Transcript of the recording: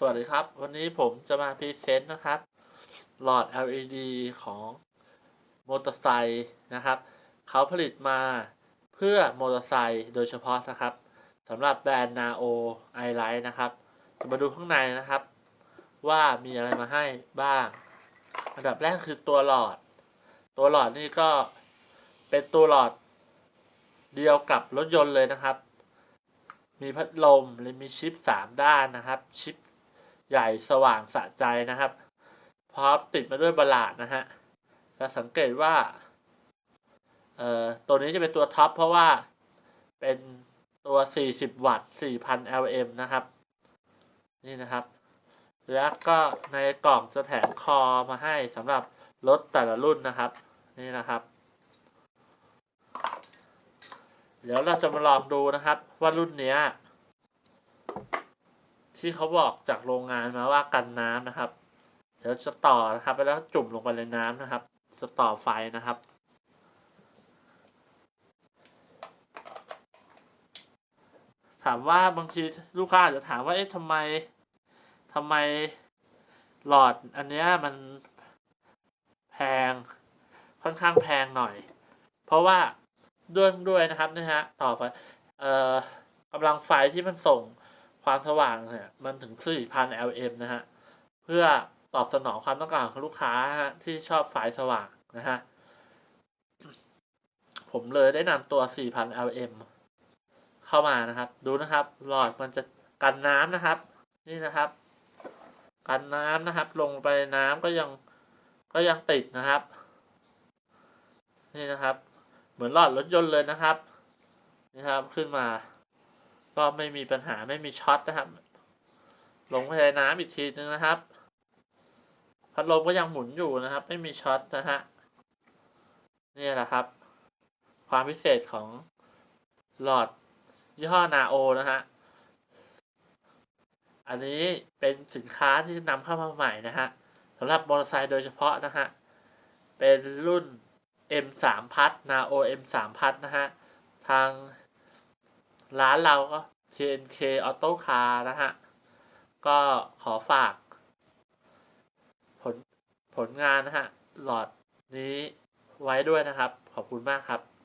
สวัสดีครับ วันนี้ผมจะมาพรีเซนต์นะครับ หลอด LED ของมอเตอร์ไซค์นะครับ เขาผลิตมาเพื่อมอเตอร์ไซค์โดยเฉพาะนะครับสำหรับแบรนด์ Nao i l i g h t นะครับ จะมาดูข้างในนะครับ ว่ามีอะไรมาให้บ้าง อันดับแรกคือตัวหลอด ตัวหลอดนี่ก็เป็นตัวหลอดเดียวกับรถยนต์เลยนะครับ มีพัดลมและมีชิปสามด้านนะครับ ชิป ใหญ่สว่างสะใจนะครับ พร้อมติดมาด้วยบลลาดนะฮะจะสังเกตว่าเอ่อตัวนี้จะเป็นตัวท็อปเพราะว่าเป็นตัว 40 วัตต์ 4,000 LM นะครับ นี่นะครับ แล้วก็ในกล่องจะแถมคอมาให้สำหรับรถแต่ละรุ่นนะครับ นี่นะครับ เดี๋ยวเราจะมาลองดูนะครับ ว่ารุ่นเนี้ย ที่เขาบอกจากโรงงานมาว่ากันน้ำนะครับ เดี๋ยวจะต่อนะครับแล้วจุ่มลงไปในน้ำนะครับ จะต่อไฟนะครับ ถามว่าบางทีลูกค้าอาจจะถามว่าเอ๊ะทำไมทำไมหลอดอันเนี้ยมันแพงค่อนข้างแพงหน่อย เพราะว่าด้วยด้วยนะครับนะฮะต่อไฟเอ่อกำลังไฟที่มันส่ง ความสว่างเนี่ยมันถึง 4,000 LM นะฮะ เพื่อตอบสนองความต้องการของลูกค้าที่ชอบไฟสว่างนะฮะ ผมเลยได้นำตัว 4,000 LM เข้ามานะครับ ดูนะครับ หลอดมันจะกันน้ำนะครับ นี่นะครับ กันน้ำนะครับ ลงไปนน้ำก็ยังก็ยังติดนะครับ นี่นะครับ เหมือนหลอดรถยนต์เลยนะครับ นี่ครับขึ้นมา ก็ไม่มีปัญหาไม่มีช็อตนะครับ ลงไปในน้ำอีกทีนึงนะครับ พัดลมก็ยังหมุนอยู่นะครับ ไม่มีช็อตนะฮะนี่แหละครับ ความพิเศษของหลอดยี่ห้อนาโอนะฮะอันนี้เป็นสินค้าที่นำเข้ามาใหม่นะฮะสำหรับมอเตอร์ไซค์โดยเฉพาะนะฮะ เป็นรุ่น M3 พัด Nao M3 พัดนะฮะ ทาง ร้านเราก็ TNK Auto Car นะฮะ ก็ขอฝาก ผลผลงานนะฮะ หลอดนี้ไว้ด้วยนะครับ ขอบคุณมากครับ